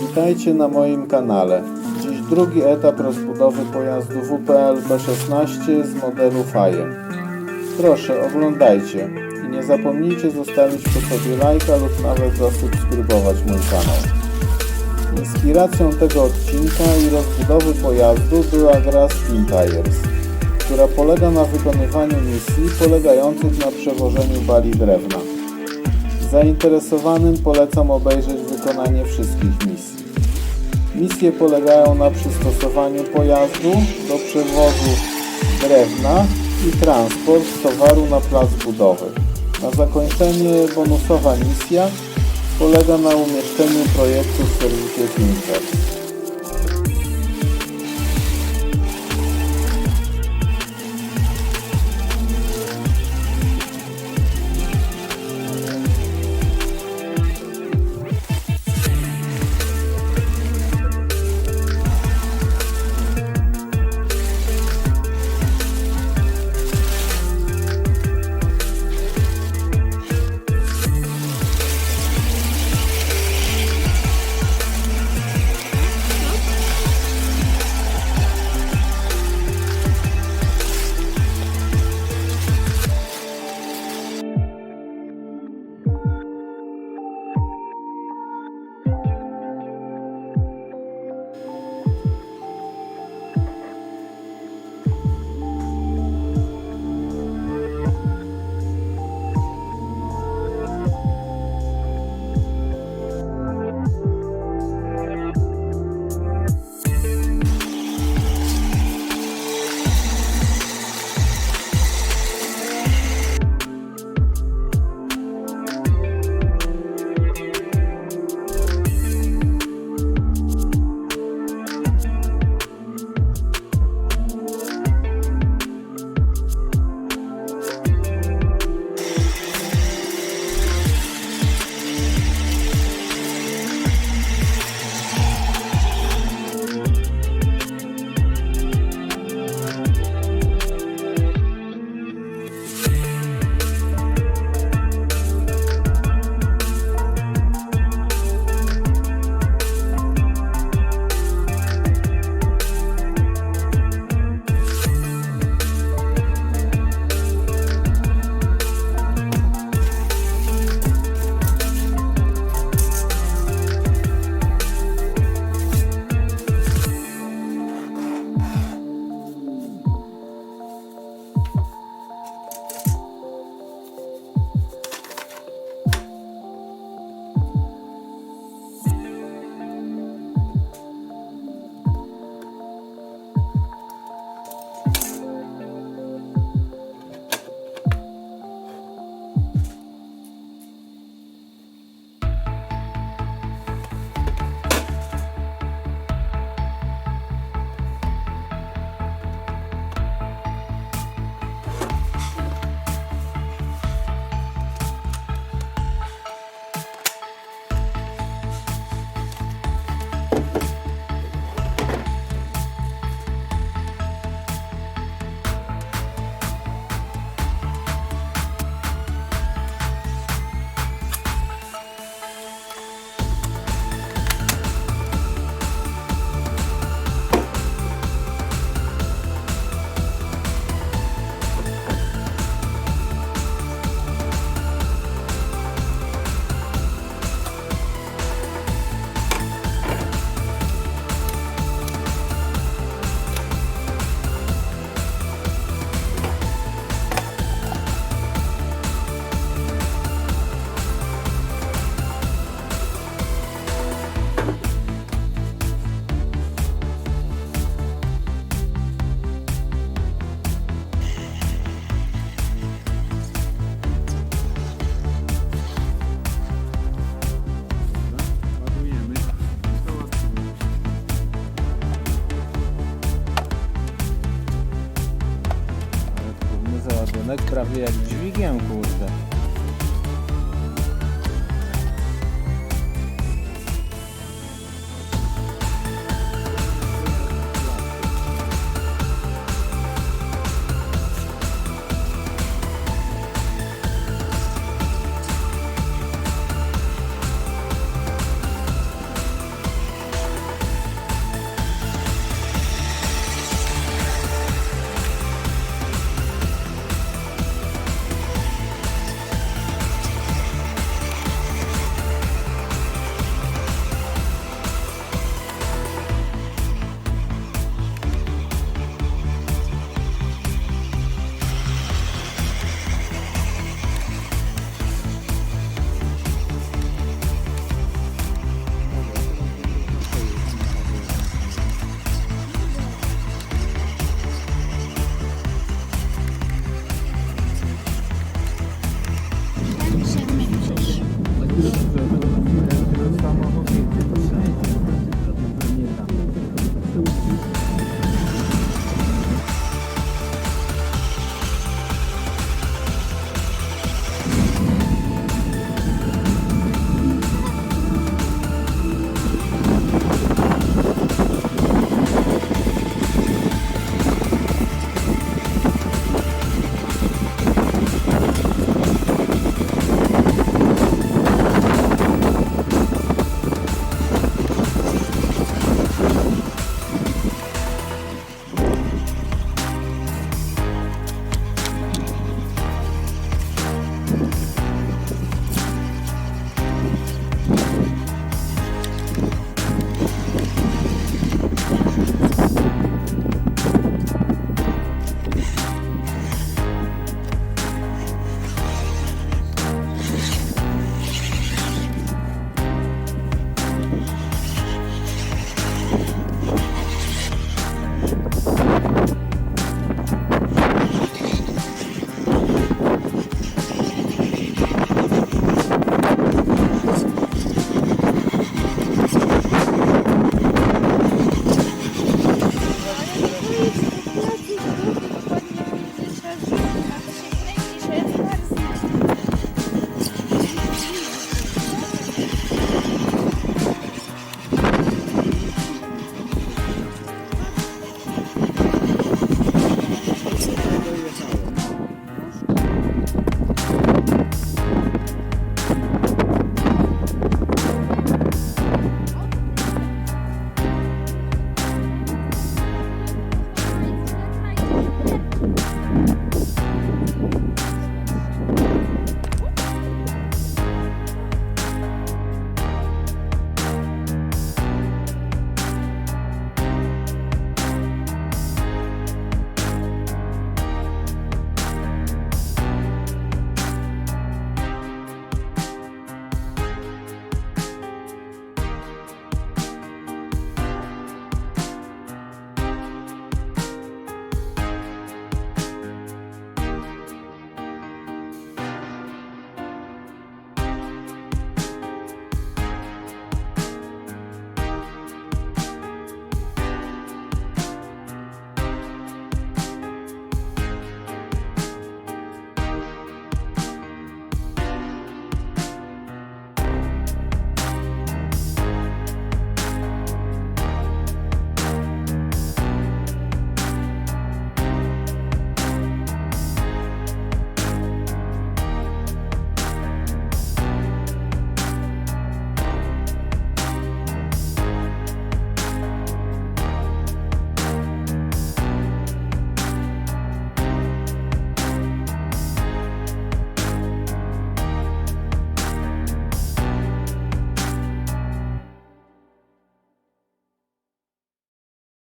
Witajcie na moim kanale. Dziś drugi etap rozbudowy pojazdu WPL B16 z modelu Fajem. Proszę oglądajcie i nie zapomnijcie zostawić po sobie lajka lub nawet zasubskrybować mój kanał. Inspiracją tego odcinka i rozbudowy pojazdu była gra Spin Tires, która polega na wykonywaniu misji polegających na przewożeniu bali drewna. Zainteresowanym polecam obejrzeć wykonanie wszystkich misji. Misje polegają na przystosowaniu pojazdu do przewozu drewna i transport towaru na plac budowy. Na zakończenie bonusowa misja polega na umieszczeniu projektu w serwisie Pinterest. prawie jak dźwigiem, kurde.